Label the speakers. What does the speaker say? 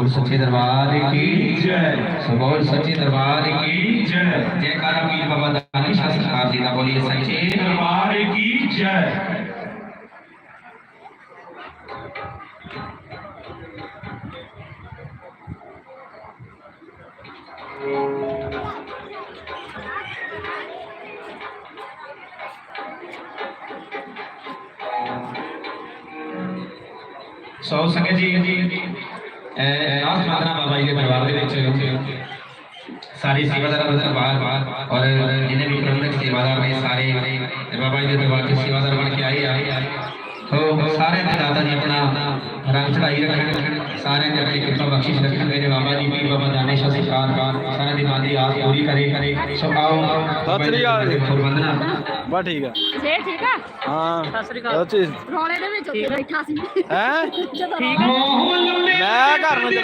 Speaker 1: सबौल सच्चे दरबार की
Speaker 2: जय।
Speaker 1: सबौल सच्चे दरबार की
Speaker 2: जय।
Speaker 1: जयकारा पीर बाबा दानी शाह सरकार जी का बोलिए सच्चे
Speaker 2: दरबार की जय।
Speaker 1: सौ संगे जी जी। ਨਾਥ ਮਾਤਰਾ ਬਾਬਾ ਜੀ ਦੇ ਦਰਬਾਰ ਦੇ ਵਿੱਚ ਸਾਰੇ ਸੇਵਾਦਾਰ ਬਦਨ ਬਾਹਰ ਬਾਹਰ ਔਰ ਜਿੰਨੇ ਵੀ ਪ੍ਰਬੰਧਕ ਸੇਵਾਦਾਰ ਨੇ ਸਾਰੇ ਬਾਬਾ ਜੀ ਦੇ ਦਰਬਾਰ ਦੇ ਸੇਵਾਦਾਰ ਬਣ ਕੇ ਆਏ ਆ ਹੋ ਸਾਰੇ ਦੇ ਦਾਦਾ ਜੀ ਆਪਣਾ ਰੰਗ ਚੜਾਈ ਰੱਖਣ ਸਾਰਿਆਂ ਦੇ ਆਪਣੀ ਕਿਰਪਾ ਬਖਸ਼ਿਸ਼ ਰੱਖਣ। ਮੇਰੇ ਬਾਬਾ ਜੀ ਪੀਰ ਬਾਬਾ ਦਾਨੇਸ਼ਾ ਸਰਕਾਰ ਕਾਰ ਸਾਰਿਆਂ ਦੀ ਮਨ ਦੀ ਆਸ ਪੂਰੀ ਕਰੇ ਕਰੇ। ਸੋ ਆਓ
Speaker 3: ਸਤਿ ਸ੍ਰੀ ਅਕਾਲ
Speaker 1: ਵੰਦਨਾ
Speaker 3: ਬਾ ਠੀਕ ਆ।
Speaker 4: ਜੇ ਠੀਕ ਆ?
Speaker 3: ਹਾਂ
Speaker 4: ਸਤਿ ਸ੍ਰੀ ਅਕਾਲ। ਰੋਲੇ ਦੇ ਵਿੱਚ ਉੱਤੇ ਬੈਠਾ ਸੀ।
Speaker 3: ਹੈ?
Speaker 4: ਜਦੋਂ
Speaker 3: ਮੈਂ ਘਰ ਨੂੰ